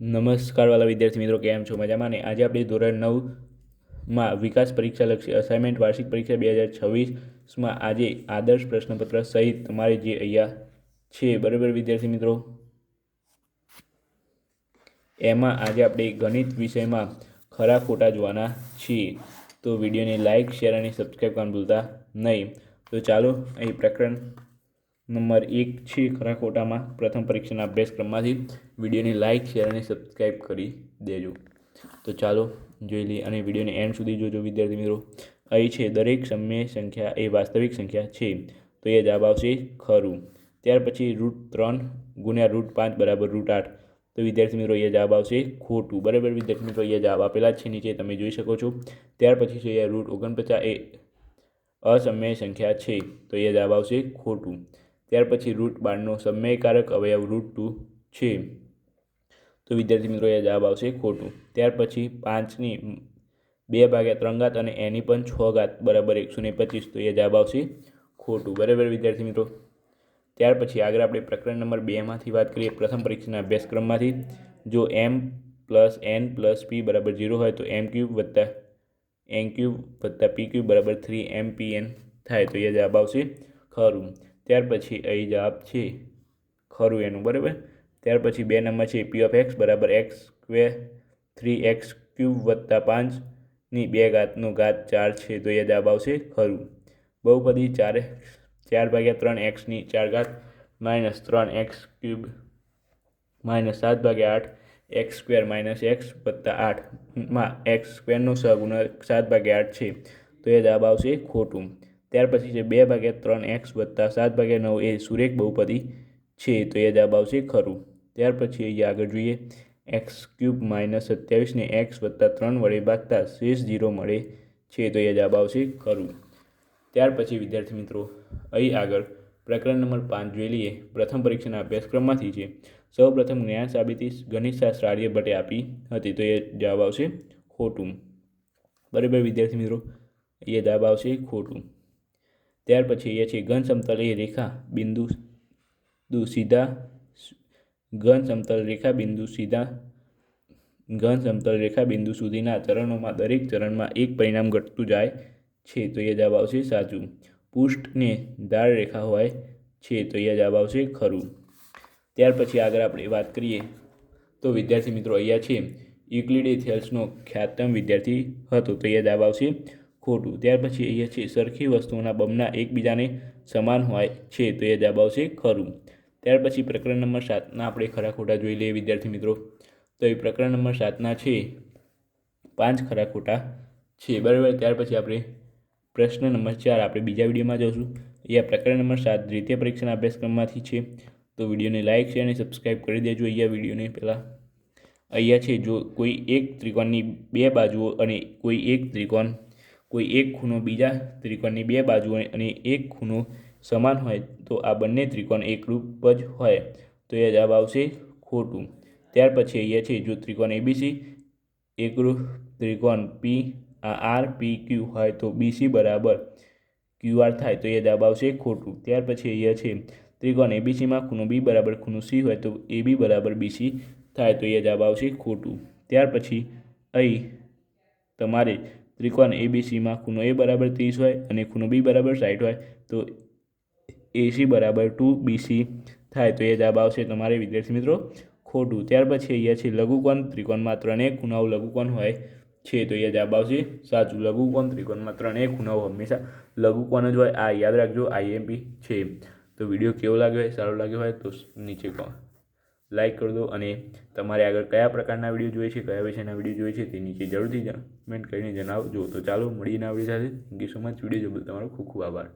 નમસ્કાર વાલા વિદ્યાર્થી મિત્રો, કેમ છો? મજામાં? ને આજે આપણે ધોરણ નવમાં વિકાસ પરીક્ષા લક્ષી અસાઇનમેન્ટ વાર્ષિક પરીક્ષા બે હજાર છવ્વીસમાં આજે આદર્શ પ્રશ્નપત્ર સહિત તમારે જે અહીંયા છે, બરાબર વિદ્યાર્થી મિત્રો? એમાં આજે આપણે ગણિત વિષયમાં ખરા ખોટા જોવાના છીએ. તો વિડીયોને લાઇક શેર અને સબસ્ક્રાઈબ કરવાનું ભૂલતા નહીં. તો ચાલો, અહીં પ્રકરણ નંબર એક છે ખરા ખોટામાં. પ્રથમ પરીક્ષાના અભ્યાસક્રમમાંથી વિડીયોને લાઇક, શેર અને સબસ્ક્રાઈબ કરી દેજો. તો ચાલો જોઈ લઈએ અને વિડીયોને એન્ડ સુધી જોજો, વિદ્યાર્થી મિત્રો. અહીં છે દરેક સમય સંખ્યા, એ વાસ્તવિક સંખ્યા છે. તો એ જવાબ આવશે ખરું. ત્યાર પછી રૂટ ત્રણ ગુણ્યા રૂટ પાંચ બરાબર રૂટ આઠ. તો વિદ્યાર્થી મિત્રો, અહીંયા જવાબ આવશે ખોટું. બરાબર વિદ્યાર્થી મિત્રો એ જવાબ આપેલા છે નીચે, તમે જોઈ શકો છો. ત્યાર પછી છે રૂટ ઓગણપચાસ, એ અસમય સંખ્યા છે. તો એ જવાબ આવશે ખોટું. ત્યાર પછી રૂટ બારનો સમયકારક અવયવ રૂટ ટુ છે. તો વિદ્યાર્થી મિત્રો એ જવાબ આવશે ખોટું. ત્યાર પછી પાંચની બે ભાગ્યા ત્રણ ઘાત અને એની પણ છ ઘાત બરાબર એકસો ને પચીસ. તો એ જવાબ આવશે ખોટું. બરાબર વિદ્યાર્થી મિત્રો? ત્યાર પછી આગળ આપણે પ્રકરણ નંબર બેમાંથી વાત કરીએ પ્રથમ પરીક્ષાના અભ્યાસક્રમમાંથી. જો M plus N plus P બરાબર ઝીરો હોય તો એમ ક્યુબ વત્તા એન ક્યુબ વત્તા પી ક્યુબ બરાબર થ્રી એમ પી એન થાય. તો એ જવાબ આવશે ખરું. ત્યાર પછી અહીં જવાબ છે ખરું એનું, બરાબર? ત્યાર પછી બે નંબર છે પી ઓફ એક્સ બરાબર X square three X cube વત્તા પાંચની બે ઘાતનો ઘાત ચાર છે, તો એ જવાબ આવશે ખરું. બહુપદી ચાર ચાર ભાગ્યા ત્રણ એક્સની ચાર ઘાત માઇનસ ત્રણ એક્સ ક્યુબ માઇનસ સાત ભાગ્યા આઠ એક્સ સ્ક્વેર માઇનસ એક્સ વત્તા આઠમાં એક્સ સ્ક્વેરનો સહગુણક સાત ભાગ્યા આઠ છે, તો એ જવાબ આવશે ખોટું. ત્યાર પછી છે બે ભાગ્યા ત્રણ એક્સ વત્તા સાત ભાગ્યા નવ એ સુરેખ બહુપદી છે, તો એ જવાબ આવશે ખરું. ત્યાર પછી અહીંયા આગળ જોઈએ. એક્સ ક્યુબ માઇનસ સત્યાવીસને એક્સ વત્તા ત્રણ વડે ભાગતા શેષ ઝીરો મળે છે, તો એ જવાબ આવશે ખરું. ત્યાર પછી વિદ્યાર્થી મિત્રો, અહીં આગળ પ્રકરણ નંબર પાંચ જોઈ લઈએ. પ્રથમ પરીક્ષાના અભ્યાસક્રમમાંથી છે. સૌ પ્રથમ જ્ઞાન સાબિતી ગણિતશાસ્ત્ર આર્યભટ્ટે આપી હતી, તો એ જવાબ આવશે ખોટું. બરાબર વિદ્યાર્થી મિત્રો, એ જવાબ આવશે ખોટું. ત્યાર પછી એ છે ઘન સમતલ એ રેખા બિંદુ દુ સીધા ઘન સમતલ રેખા બિંદુ સીધા ઘન સમતલ રેખા બિંદુ સુધીના ચરણોમાં દરેક ચરણમાં એક પરિણામ ઘટતું જાય છે તો એ જવાબ આવશે સાચું. પૃષ્ઠને ધાર રેખા હોય છે તો એ જવાબ આવશે ખરું. ત્યાર પછી આગળ આપણે વાત કરીએ તો વિદ્યાર્થી મિત્રો અહીંયા છે. યુક્લિડે થેલ્સનો ખ્યાતમ વિદ્યાર્થી હતો તો એ જવાબ આવશે ખોટું. ત્યાર પછી અહીંયા છે, સરખી વસ્તુઓના બમના એકબીજાને સમાન હોય છે, તો એ જવાબ આવશે ખરું. ત્યાર પછી પ્રકરણ નંબર સાતના આપણે ખરા ખોટા જોઈ લઈએ, વિદ્યાર્થી મિત્રો. તો એ પ્રકરણ નંબર સાતના છે, પાંચ ખરા ખોટા છે, બરાબર? ત્યાર પછી આપણે પ્રશ્ન નંબર ચાર આપણે બીજા વિડીયોમાં જઈશું આ પ્રકરણ નંબર સાત દ્વિતીય પરીક્ષાના અભ્યાસક્રમમાંથી છે. તો વિડીયોને લાઇક શેર અને સબસ્ક્રાઈબ કરી દેજો અહીંયા વિડીયોને પહેલાં. અહીંયા છે, જો કોઈ એક ત્રિકોણની બે બાજુઓ અને કોઈ એક ત્રિકોણ કોઈ એક ખૂણો બીજા ત્રિકોણની બે બાજુઓ અને એક ખૂણો સમાન હોય, તો આ બંને ત્રિકોણ એકરૂપ જ હોય. તો એ જવાબ આવશે ખોટું. ત્યાર પછી અહીંયા છે, જો ત્રિકોણ એબીસી એકરૂપ ત્રિકોણ પી, આ આર પી ક્યુ હોય તો બીસી બરાબર ક્યુ આર થાય, તો એ જવાબ આવશે ખોટું. ત્યાર પછી અહીંયા છે, ત્રિકોણ એબીસીમાં ખૂણો બી બરાબર ખૂણો સી હોય તો એ બી બરાબર બીસી થાય, તો એ જવાબ આવશે ખોટું. ત્યાર પછી અહીં તમારે ત્રિકોણ એબીસીમાં ખૂણો એ બરાબર ત્રીસ હોય અને ખૂણો બી બરાબર સાઠ હોય, તો એસી બરાબર ટુ બીસી થાય. તો એ જવાબ આવશે તમારે વિદ્યાર્થી મિત્રો ખોટું. ત્યાર પછી અહીંયા છે લઘુકોણ ત્રિકોણમાં ત્રણેય ખૂણાઓ લઘુકોણ હોય છે, તો એ જવાબ આવશે સાચું. લઘુકોણ ત્રિકોણમાં ત્રણેય ખૂણાઓ હંમેશા લઘુકોણ જ હોય. આ યાદ રાખજો આઈએમપી છે. તો વીડિયો કેવો લાગ્યો હોય, સારો લાગ્યો હોય, તો નીચે કહો લાઇક કરી દો અને તમારે આગળ કયા પ્રકારના વીડિયો જોઈએ છે, કયા વિષયના વીડિયો જોઈએ છે, તે નીચે જરૂરથી કમેન્ટ કરીને જણાવજો. તો ચાલો મળીને આવડી સાથે. Thank you so much video જોબલ તમારો ખૂબ ખૂબ આભાર.